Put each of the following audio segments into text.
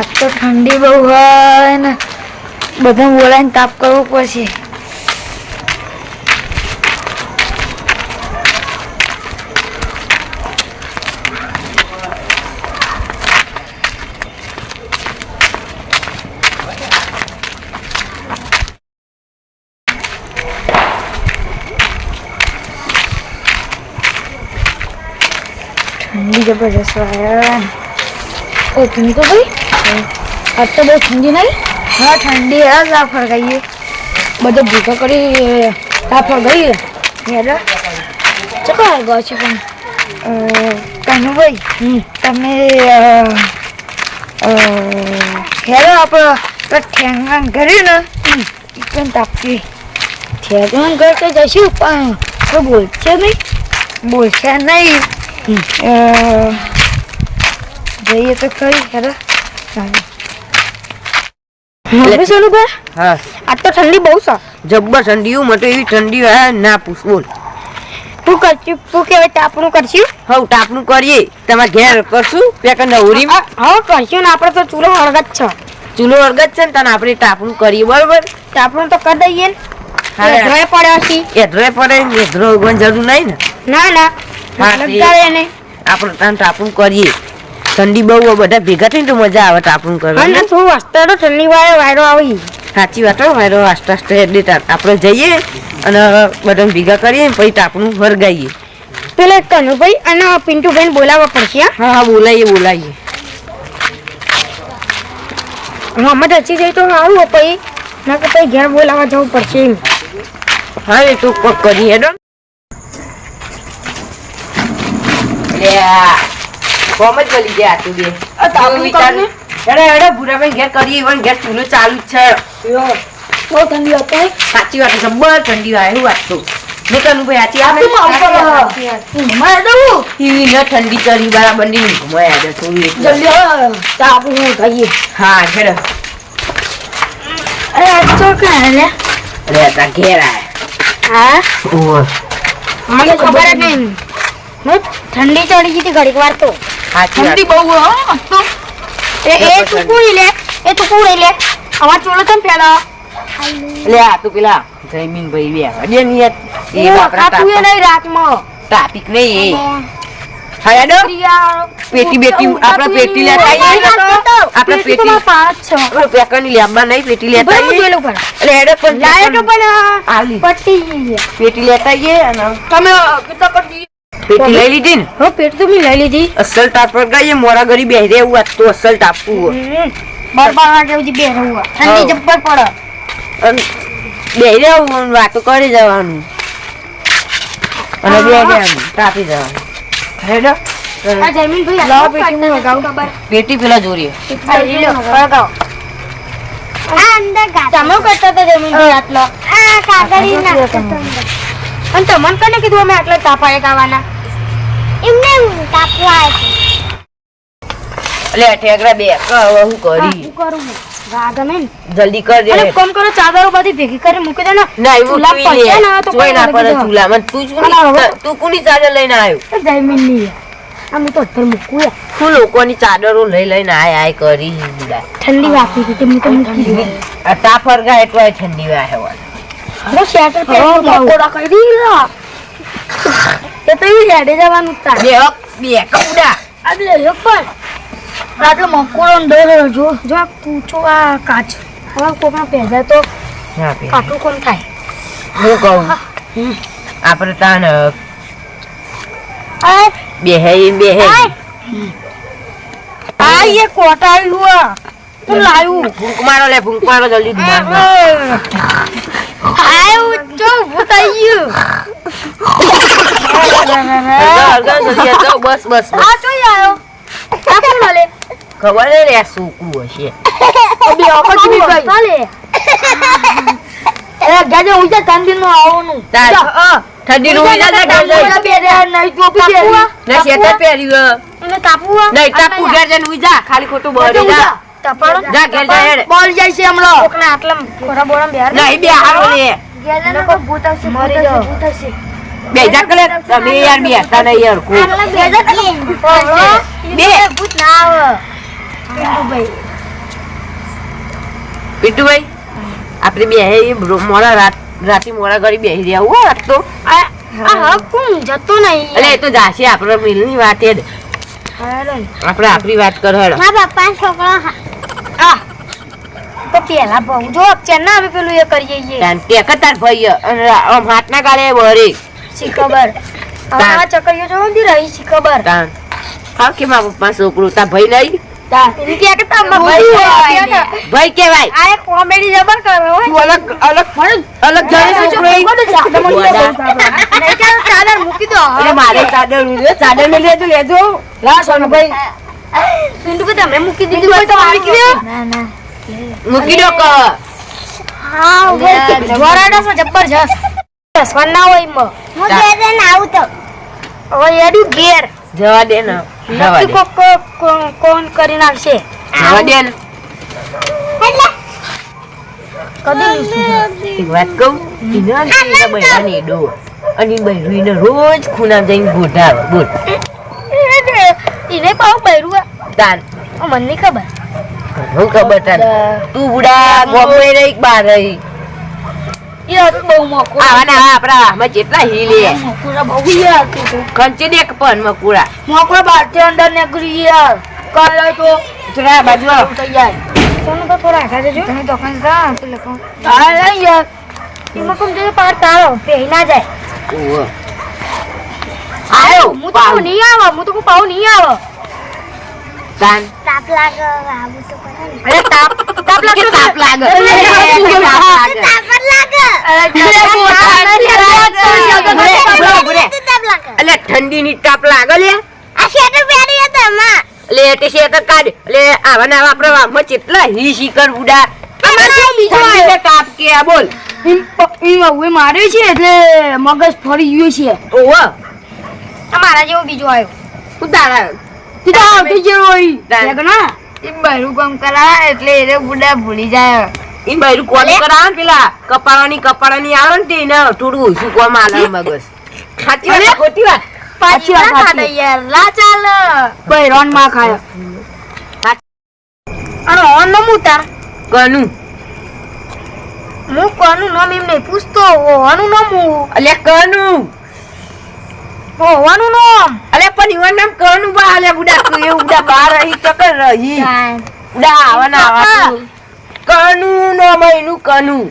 આજ તો ઠંડી બહુ હોય ને બધા બોલાવીને તાપ કરવો પડશે ઠંડી જબરજસ્ત હોય ઓ ઠંડી તો ભાઈ આજ તો બહુ ઠંડી નહીં? હા ઠંડી હા રાફળ ગઈએ બધો ભૂખો કરી રાફળ ગઈએ હેડો ચકો ગયો છે પણ. કાનુભાઈ તમે હેડો આપણે ઠેંગાણ કર્યું ને એકદમ તાપી ઠેંગાણ ઘર તો જઈશું પણ તો બોલશે નહીં. બોલશે નહીં. જઈએ તો ખરી હેડો. મમ્મી સોનુભાઈ હા. આજ તો ઠંડી બહુ છે. જબ્બર ઠંડી હું મને એવી ઠંડી હોય ના પૂછ બોલ. તું કરશું તું કહેવાય તાપણું કરશું? હવ ટાપનું કરીએ. તમારે ઘેર કરશું? પેક નવરી હા કરશું ને આપણે તો ચૂલો હળગત છે. ચૂલો અર્ગત છે ને તને આપણે ટાપનું કરીએ બરોબર? તાપણું તો કરી દઈએ ને. એધરોય પડ્યો છે. એધરે પડે ને એધરો જરૂર નહીં ને. ના આપણે તને ટાપનું કરીએ. ઠંડી બહુ હોય, બધા ભેગા થઈને તો મજા આવે ટાપનું અને કરવાની તું ઠંડી વાળો વાયરો આવી સાચી વાત હો વાયરો આસ્તે આસ્તે એટલે આપણે જઈએ અને બધાને ભેગા કરીએ પછી ટાપણું વરગાઈએ પેલા કનુભાઈ અને પિન્ટુભાઈ બોલાવવા પડશે હા? હા બોલાવીએ બોલાઈએ મોહમ્મદ હસી જાય તો સારું હોય પછી. ના કે પછી ઘેર બોલાવવા જવું પડશે એમ. હા એ તો કરીએ હેડો. લે કોમ જ મળી ગયા તું બે તાપનું વિચાર- ને? ભૂરાભાઈ ઘેર કરી ઈવન ઘેર ચૂલો ચાલુ જ છે. બહુ ઠંડી હતી સાચી વાત જબ્બર ઠંડી આવે એવું વાત તો મેં ભાઈ? દઉં. ન ઠંડી કરી બરાબરની થોડું તાપણું કહીએ હા હેડો. અરે તો કાંઈ લે. અરે ઘેર આયા. હા? મને ખબર જ નહીં. ઠંડી ચડી ગઈ હતી ઘડીક વાર તો. સાચી બહુ હો તો એ એ તું કુડી લે એ તું લે. અમાર ચોલો કેમ પેલા. લે આ તું પેલા જયમીન ભાઈ વે અડે ની એ આપણા ખાતું એ નહીં રાતમાં. ટ્રાફિક નહીં હેડો પેટી બેટી આપણા પેટી લેતા આવીએ આપણા પેટી પાંચ છ. રૂપિયા પેકરની લેવા નહીં પેટી લેતા આવીએ એટલે હેડો પણ લાયો પણ પટ્ટી પેટી લેતા આવીએ અને તમે કેટલા પટ્ટી પેટી લઈ લીધી ને? હો પેટી તો મેં લઈ લીધી. અસલ ટાપ પર ગઈએ મોરા ગરી બેહી એવું આજ તો અસલ ટાપવું હોય. બાર બાર વાગે ઉજી બે હું. ઠંડી. જબ્બર પડે. અને હું વાતો કરી જવાનું. અને બે જવાનું તાપી જવાનું. હેડો આ જમીન ભાઈ લાવ પેટી હું લગાવું પેટી પેલા જોરીએ આ આ આ તમને કને કીધું અમે આટલા તાપા એક ગાવાના એમને કાપવા એટલે ઠેકડા બે હવે હું કરી? શું કરું ગા જલ્દી કર દે. અને કોમ કરો ચાદરો બધી ભેગી કરી મૂકી દે ને. ના એવું ચૂલા તું પડશે લે. ને તો જોઈ ના પડે અલગ ચૂલામાં. તું જ અલા, હવે- કોની- તું કોની ચાદર લઈને આવ્યો? જમીનની આમ તો અત્યારે મૂકું યાર. લોકોની ચાદરો લઈ લઈને આય આય કરી ઠંડી હતી તો મૂકી આ એટલે ઠંડી વાય હોય. હું કરી દીધા. એ તો એવી હેડે જવાનું તારે. બે બે કપડા આગળ લ્યો પણ. આટલો મકોડો દોરો જો જો આ કૂચો આ કાચ હવે કોકનો પહેજા તો બે. કાટું કોણ થાય હું કહું આપણે તાન આ બેહે બેહે આ એ કોટા આવ્યું આ. તું લાવ્યું ભૂંક મારો લે ભૂંક મારો જલ્દી. આયું તો ઊભું ગયું. બસ બસ આ ચોઈ આવ્યો આ કોણ મળે ખબર નહીં રે આ હશે બે વખત બી ગઈ ચાલે એ ગાજે ઉજા ઠંડી નું આવવાનું ઠંડી નું જા, જા, ઘેર બે દે નહીં ટોપી પહેરી ને શેતર પહેર્યું અને તાપુ નહીં ટાપુ ઘેર જઈને ઉઈ જા ખાલી ખોટું બળી જા તપાડો જા ઘેર જા બોલ જાય છે હમણાં કોકને આટલા ખોરા બોરા બેહાર નહીં બે હારો બે જા કલે તમે યાર બે હતા નહીં યાર ખૂબ બે જ બે. બે. ભૂત ના આવે. ભાઈ. પીટુભાઈ આપણે બે મોડા રાત રાતે મોડા ઘડી બેસી રહ્યા હો આજ તો. આ કોણ? જતો નહીં. અરે એ તો જાશે આપણે મિલની વાત. આપણે આપણી વાત કર મારા પપ્પાનો છોકરો પેલા બહુ જો ચેન ના અમે પેલું એ કરીએ ઈએ ટેક તાર ભાઈ અને આમ હાથના ગાળે વળી. શી ખબર? આ ચકરીઓ જો નથી રહી શી ખબર? તાન. ખાવ કે મારા પપ્પા છોકરું તાર ભાઈ નહીં ભાઈ. ભાઈ આ કોમેડી જબર કરો હો. તું અલગ અલગ અલગ ચાદર મૂકી દો. મારે ચાદર ઉડ્યો ચાદર મેં લેજો લેજો. લા સોનુભાઈ સિંધુ તમે મૂકી દીધું હોય તો મૂકી દો. ના ના. મૂકી દો ક. હા વરાડા સો જબરજસ્ત. ના હોય મ હું દે દે ના આવું તો. હવે એડું ગેર જવા દે ને. જવા દે. કોક કોણ- કરી નાખશે. જવા દે ને. એટલે કદી એક વાત કહું જ એના બૈરાને એડો અને ઈ રોજ ખૂના જઈને ગોઠાવે બોલ એને- એને બૈરુ આ. તાન. મને ખબર. હું ખબર તાન તું બુડા ગોમડે રહી બાર રહી? એ હતું બહુ મોકો આવા ને આવા આપણા જેટલા હીલી. મોકુરા બહુ યાર તું તો. ખંચી દે કે પણ મકુડા? મોકરો બહારથી અંદર નીકળી યાર કાલે તો થોડા બાજુ આવ. તૈયાર સોનું તો થોડા આખા દેજો. તમે દુકાન જા પેલે કોણ હા લઈ યાર એમાં કોમ જઈએ પાર તારો પહેરી જાય. ઓહો. આયો આયો, હું તો પાવ. કહું નહીં આવે હું તો કો પાઉ નહીં આવે. તાન. તાપ લાગે આવું તો અરે તાપ તાપ લાગે તાપ લાગે. તાપ લાગે. તાપ લાગે. અરે, ઉભરે, ઉભરે. તો તાપ લાગે. એટલે ઠંડીની તાપ લાગે લે. આ શેટર પહેરી હતા માં લે તે છે કાઢ. લે આવા ને વાપરવા મ વામમાં કેટલા હી શીકર ઉડા આમાં શું બીજો ઠંડીને તાપ કે આ બોલ. એ મારે છે એટલે મગજ ફરી ગયું છે. ઓહો. તમારા જેવો બીજો આવ્યો. ઉતાર. આવ્યો તું તો આવતી જેવો હોય. ના એ બહેરું કામ કરા એટલે એને બુડા ભૂલી જાય. ઈ બૈરું કોલ કરાવે પેલા કપાળાની કપાળાની આવે ને તે થોડું ઓછું કોમ આલે મગજ. સાચી વાત ખોટી વાત. પાછી વાત સાચી. યાર. લા ચાલ. બહેરોનમાં ખાય. અને ઓન નો મુતાર કનું? હું કોનું નામ એમ નહીં પૂછતો હોવાનું નામ હું. અલે કનું? હોવાનું નામ. પણ ઈવન નામ કનું બા અલે બુડા તું એ બુડા બહાર રહી ચકર રહી. બુડા આવા ના આવા. કનું નો મહિનું કનું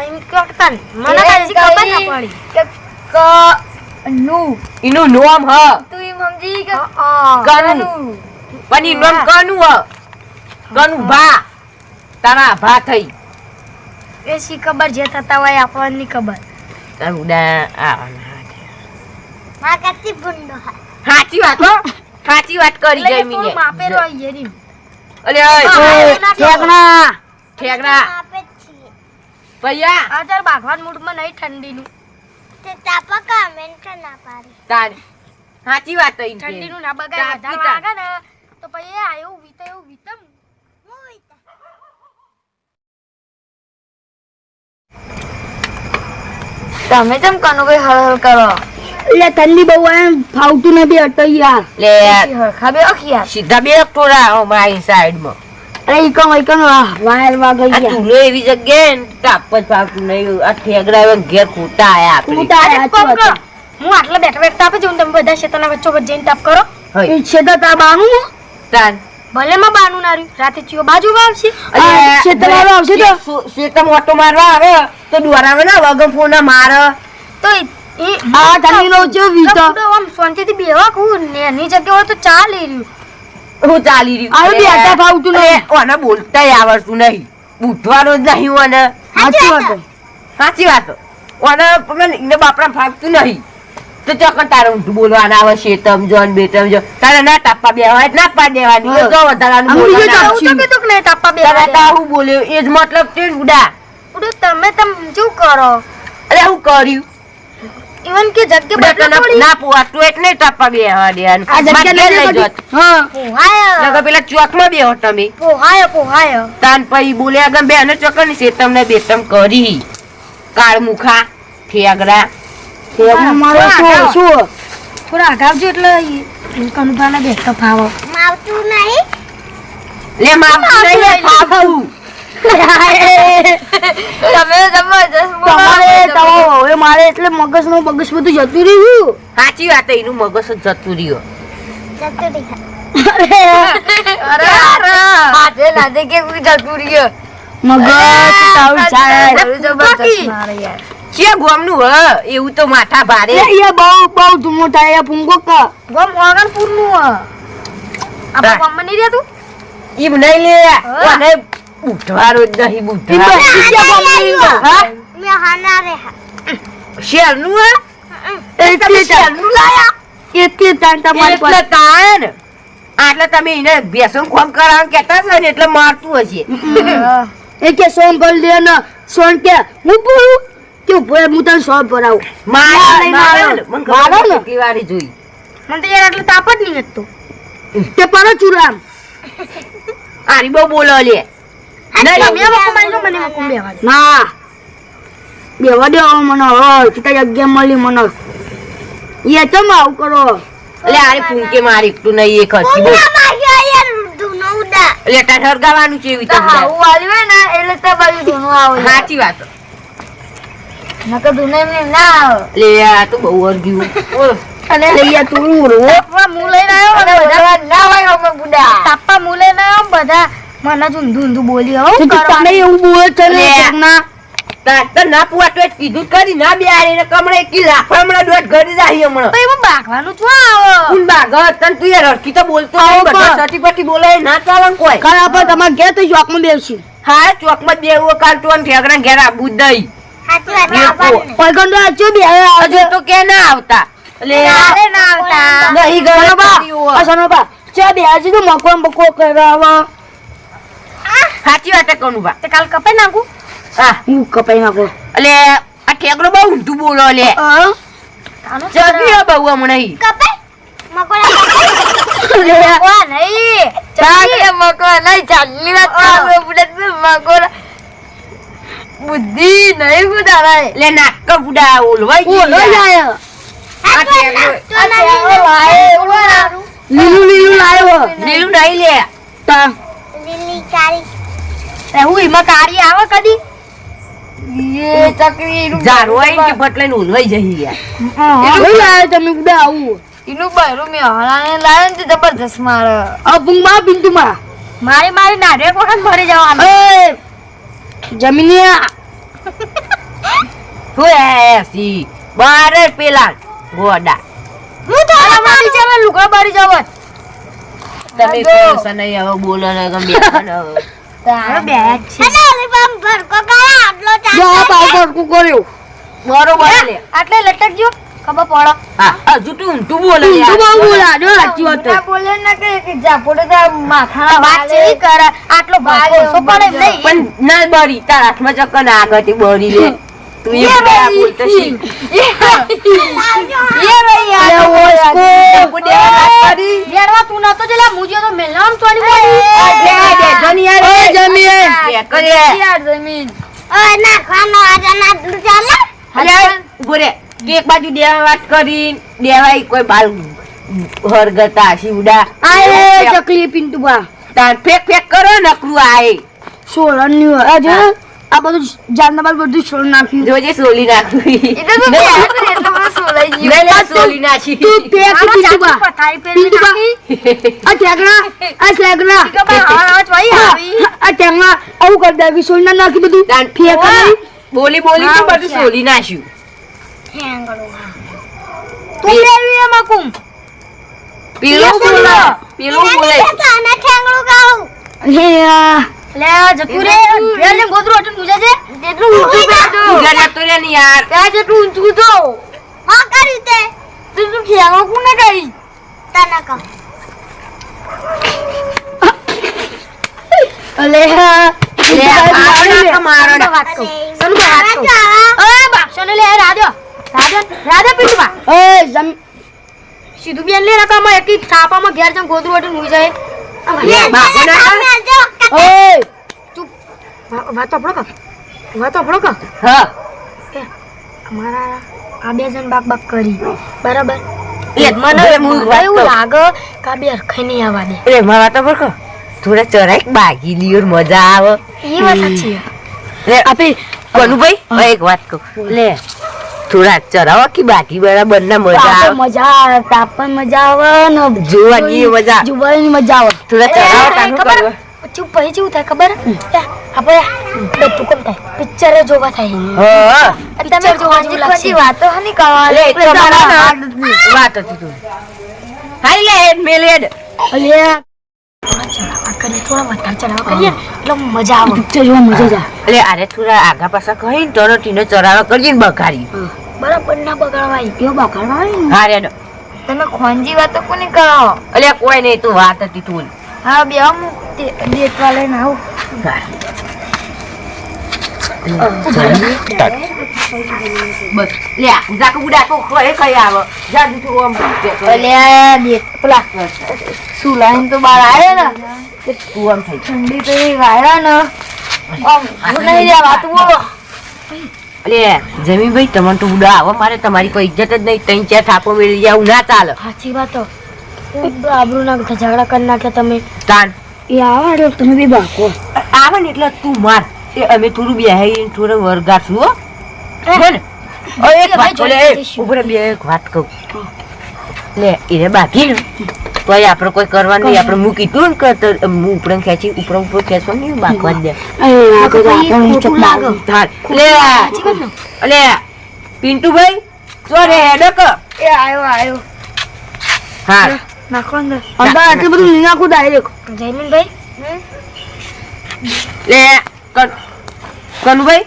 એમ કરતા ને. મને કાંઈ ખબર ના પડી. કે નું એનું નોમ હ. તું એમ સમજી કે કનું પણ ઈ નોમ કનું હ. કનું ભા. તારા ભા થઈ. એ શી ખબર? જે થતા હોય આપણને ખબર. તાર બુડા આવા ના માં કતી ભૂંડો હા સાચી વાત હો. સાચી વાત કરી મીને યેરી. અલે ઠેકણા. છીએ. ભૈયા. મૂડમાં નહીં ઠંડીનું. તે તાપા કા ના પાડી. તારે. સાચી વાત તો ઠંડીનું ના બગાય વધારે તાપ. ને તો પછી એ આ એવું વીતે એવું વીતમ હું ઈતા. તમે કેમ કનુભાઈ હળ હળ કરો? એટલે ઠંડી બહુ એમ ફાવતું નથી અટઈ યાર લે હરખા બે યાર? સીધા બે ટોરા હો મારી સાઈડમાં. અરે ઈકમ ઈકમ વાયરમાં ગઈ તું એવી જગ્યાએ ને જ ફાવતું નહીં. આ એવા ઘેર ખોટા આયા આપણે હું આટલા બેઠા બેઠા આપે છું તમે બધા શેતાના વચ્ચો વચ્ચે જઈને તાપ કરો. એ છે તો તા બાનું તાન. ભલે માં બાનું ના રહ્યું. રાતે ચિયો બાજુ આવશે. શેતરવાળો આવશે તો. શેતમ ઓટો મારવા આવે તો દોરાવે ના વગર ફોના મારે. તો આ ઠંડીનો જો વીતો આમ શાંતિથી બેવા કું ને એની જગ્યા હોય તો લઈ રહ્યું. હું ચાલી રહ્યું. આવે બી આટા ફાવતું નહીં. ઓને બોલતા આવડતું નહીં. બુઠવાનો જ નહીં ઓને. સાચી વાત સાચી વાત ઓને પણ એને બાપરા ફાવતું નહીં. તો ચોકન તારે ઊંધું બોલવાના આવે? શેતમ જોન બેટમ જો. તારે ના તાપા બેવા ના પા દેવાની. જો વધારાનું બોલવાના. તો કે નહીં તાપા બે તારે તો હું બોલ્યો? એ જ મતલબ તે ઉડા. બુડા તમે તમ શું કરો? અરે હું કર્યું. ઇવન કે જગ્યા બદલો થોડી ના પોવાતું એટલે તાપા બેવા દેવાનું આ જગ્યા લઈ બધી. હા. પોહાય. નકર પેલા ચોકમાં બેહો તમે. પોહાય પોહાય. તાન પઈ બોલ્યા ગમ બે અને ચોકની શેતમ ને બેતમ કરી. કાળ મુખા ઠેગડા મારો શું શું? થોડા અગાવજો એટલે કનુભાને બેઠો ફાવો. માવતું નહીં. લે માવતું નહીં ફાવું તમે જબરજસ્ત તમારે તમારો હવે મારે એટલે મગજનું મગજ બધું જતું રહ્યું. સાચી વાત એનું મગજ જ જતું રહ્યો. મગજ એવું તો માથા ભારે. બહુ બહુ ધૂમો થાય. પૂંગો ગમ મોગનપુરનું આપણે ગમ નહીં રહેતું? એમ નહીં લે. જ નહીં એ. હા? મેં હાના રે હા? શેરનું હે એટલે શેરનું લાયા? એટલે તાન તમારી એટલે પાસે તાન આટલે તમે એને બેસન ખોમ કરાવવાનું કહેતા છો ને એટલે મારતું હશે. એ કે સોન ભર લે ને સોન કે હું પૂરું કે હું તને સોન ભરાવું? મારે મારે, ને. કેટલી જોઈ. મને તો યાર એટલે તાપ જ નહીં હતો તે પર ચુરામ. આરી બહુ બોલો લે. ના બેવા દે મને હવે સીતા જગ્યા મળી મને એ ચમ આવું કરો એટલે આરી ફૂંકે મારી એકલું નહીં એક હતી બહુ ઉડા માર્યો યાર ધૂનો ઉડા એટલે તાર હરગાવાનું છે એવી તમને હાવું વાલ્યું ને એટલે તો બાજુ ધૂનું આવે સાચી વાત નકર ધૂનું એમને ના આવે એટલે આ તો બહુ અરગ્યું અને લઈએ તું રો મું લઈને આવ્યો બધા ના હોય અમે બુડા લઈને આવ્યો બધા મને જ ઊંધું ઊંધું બોલી તને કરવાનું? એવું બોલે છે ને તાર તો ના પુઆ તો જ કીધું કરી ના બે આરી ને કમળે કી લાફા હમણાં દોઢ ઘડી જાય હમણાં. તો એમાં બાગવાનું શું આવે? કુલ બાગત તને તું યાર હરખી તો બોલતો નહીં આવો બધા. સટી પટી બોલે ના ચાલે ને કોઈ. કાલ આપણે તમારે ઘેર તો ચોકમાં બેસી. હા ચોકમાં બેવું કાલ તો ઠેકડા ઘેર આબુ આવવાનું પૈગંડો આચો બે હજુ તો કે ના આવતા. એટલે ના આવતા. નહીં ગયો સનોબા કર્યું. સનોબા ચા બે આજે તો મકો મકો કરાવા સાચી વાત કોનું બા તે કાલ કપાઈ નાખું? હા. હું કપાઈ નાખો? એટલે આ ઠેકડો બહુ ઊંધું બોલો લે. જગ્યો બહુ હમણાં કપાઈ? મકોડા નહીં. ચાલી મકોડા બુદ્ધિ નહીં બુદારાય એટલે નાટક બુડા જાય. ના લીલું લીલું લાવ્યો લીલું નહીં લે. તા. લીલી કાળી હું એમાં કાળી આવે કદી? એ ચકરી એનું ઝાડો કે ફટ લઈને ઓલવાઈ જઈ યાર. એવું લાવ્યો તમે ઉડા આવું. એનું બહેરું મેં હલાને લાવે ને જબરજસ્ત મારે. આ બુંગમાં બિંદુમાં મારી મારી નારે વખત મરી જવાનું. એ જમીનિયા શું એસી. બાર પેલા ગોડા. હું તો મારી જવા લુગડા બારી જવા. તમે કહો નહીં હવે બોલો ને ગમે તે લટક હવે. તારે બે છે. અને ઓલી બામ ભરકો કાળા આટલો જો આટલે ખબર પડો. હા હજુ તું ઊંધું બોલે તું યાર. બહુ બોલા જો સાચી વાત બોલે ના કે કે જાપોડે તો માથાના વાત છે કરે. આટલો ભાગ પડે નહીં. પણ ના બરી તાર હાથમાં ચક્કર ના આગળથી બરી લે દેવા એક બાજુ દેવા વાત કરી દેવાય કોઈ બાલ હરગતા શિવડા આય ચકલી પિંટુબા તાર ફેક ફેક કરો નકરું આય. સોલન અન્ય આ જો આ બધું જાનબાર બધું છોડ નાખ્યું જોજે સોલી નાખું એ તો તું એટલે બધું સોલાઈ ગયું નહીં, નહીં, સોલી નાખી તું પેક પિંટુબા પથારી પેરી નાખી આ ઠેકડા આ શેકડા કે ભાઈ આવી આ ઠેકડા આવું કરી દેવી સોલ ના નાખી બધું ફેક બોલી બોલી તો બધું સોલી નાખ્યું ઠેંગડું તું લેવી એમાં કુમ પેલું બોલે પેલું બોલે કાના ગાઉં હે આ લે રે ઘેર ને ગોદરું છે ઊંચું કરજો તું. જતો રે ને યાર. ત્યાં જેટલું ઊંચું તો. હા કર્યું તે તું તું ખેલો કરી તને અલે મારો ના તો મારો ના. વાત કહું? અરે, ચાલુ કર વાત કહું આવા ઓય બાક્ષો ને લે રાધો રાધો રાધો પીટવા સીધું બેન લે રકામાં એક છાપામાં ઘેર જમ ગોદરું હટું મુઈ જાય લે, બાપુ ના કર. અમે જો ઓય વા- વાત તો આપણો કા વાત તો આપણો કા હા અમારા આ બે જણ બાક બાક કરી બરાબર એ મને એવું લાગે કે આ બે અરખાઈ નહીં આવવા દે એટલે મારા તો બરકો થોડા ચરાક બાગી લ્યો મજા આવે એ વાત સાચી લે કનુભાઈ એક વાત કહું લે થોડા ચરાવા કે બાકી બરાબર ના મજા આવે? મજા આવે તાપે મજા આવે ને જોવાની મજા. જોવાની મજા આવે. થોડા ચરાવા તાનું ખબર? કરવા પછી પછી કેવું થાય ખબર આપણે બધું કેમ થાય? પિક્ચર જોવા થાય. હા તમે જોવા જેવું લાગશે. વાતો હની લે કરવા તમારા વાત હતી તું. હારી લે મેલેડ મેલ અલ્યા મજા આવે. લે અરે થોડા આગા પાછા કહી ને તરત ચરાવો ચરાવા કરીએ ને બકારી બરાબર ના બગાડવાય આવે ને? હા રેડ. તમે ખોંજી વાતો કોની કરો? અલ્યા કોઈ નહીં તું વાત હતી તું. હા બે હું દેતવા લઈને આવું. બસ. લે જાક બુડા તો ખરે ખરે આવે. જા તું આમ અલ્યા પેલા શું તો બહાર આવ્યો ને? તું આમ થઈ ઠંડી તો એ વાયરા ને. આમ નહીં વાતું બોલો. અલે જમીનભાઈ તમને તો ઉડા આવો મારે તમારી કોઈ ઇજ્જત જ નહીં. ત્રણ ચાર થાપો મેળવી જાવ ના ચાલે. સાચી વાતો આબરૂ ના ઝઘડા કરી નાખ્યા તમે. તાન. એ આવે એટલે તમે બી બાકો આવે ને એટલે તું માર. એ અમે થોડું બેહાઈ થોડું વરગાશું હો. ને? એક વાત બોલે એ, ઊભો રે, બે એક વાત કહું. લે એને બાકી ને તોય આપણે કોઈ કરવાનું નહીં આપણે મૂકી તું ને તો હું ઉપડે ખેંચી ઉપર ઉપર ખેંચવા નહીં બાકવા દે. તો લે પિન્ટુભાઈ ચો રે હેડક એ આવ્યો આવ્યો હા. નાખો અંદર. અંદર આટલું બધું નહીં નાખું ડાયરેક્ટ જયમીનભાઈ? લે કનુભાઈ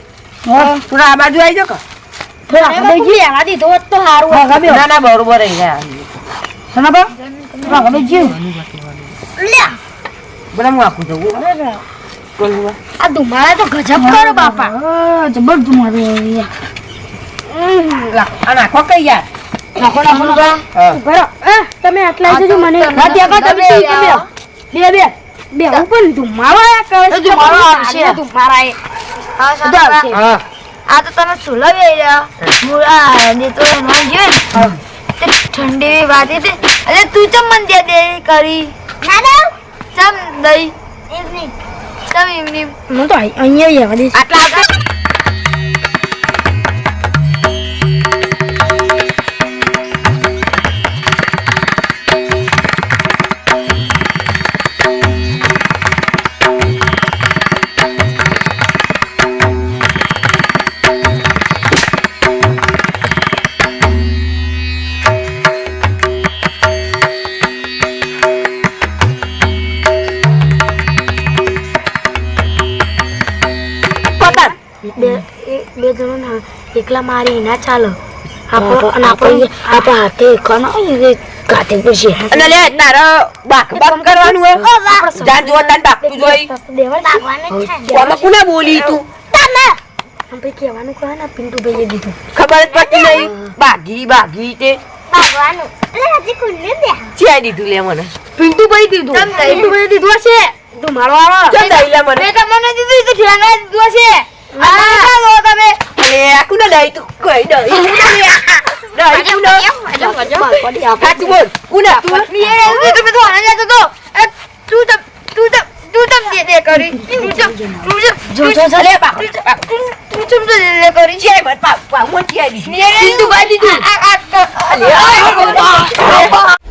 થોડા આ બાજુ આવી કે. થોડા જી દીધો તો સારું ના ના બરોબર રહી ગયા. સનાબા હવે જીવ બોલા હું આપું જવું કનુભાઈ આ ધુમાડા તો ગજબ કરો બાપા લા, આ નાખો કઈ યાર નાખો નાખો. આ, તમે આટલા જજો મને તમે બે. બે બે હું પણ ધુમાડો આયા કરે. ધુમાડો આવશે. ધુમાડા એ. આ તો તમે સુલાવી રહ્યા મુળા એમાં ને તે ઠંડી વાતી હતી અરે તું ચમ મન દે દે કરી? ના ના ચમ દઈ? એમની ચમ એમની હું તો અહીં- અહીંયા. આટલા એકલા મારી ના ચાલે. આપણો હાથે એકવાનો કાતે પછી. અને લે તારે બાક બાક કરવાનું હોય જાન જો તાન બાકતું જોઈ. ભાગવાનું જ છે કોને કોને બોલી તું? તમે. આપણે કહેવાનું કહે ને પિન્ટુભાઈએ દીધું. ખબર જ પડતી નહીં. બાગી બાગી તે. ભાગવાનું એટલે હજી ખુલ્લું દે ચિયા દીધું લે મને. પિન્ટુભાઈ દીધું. ચમ દઈ? પિન્ટુભાઈ દીધું હશે. ધુમાડો વાળો. ચો દઈ લે મને. મેં તમને દીધું તો ઠેંગા દીધું હશે. આ લો તમે અલે આ કુને દઈ તું કોઈ દઈ કુને લે દઈ કુને સાચું બોલ કુને તું મેં એવું તમે તો આને જતો તો એ તું તમ તું તમ તું તમ દે દે કરી તું તમ તું તમ જો જો જો લે બાક બાક તું તમ દે દે કરી ચિયા મત પા પા મો ચિયા દીધું પિન્ટુભાઈ દીધું આ આ અલે આ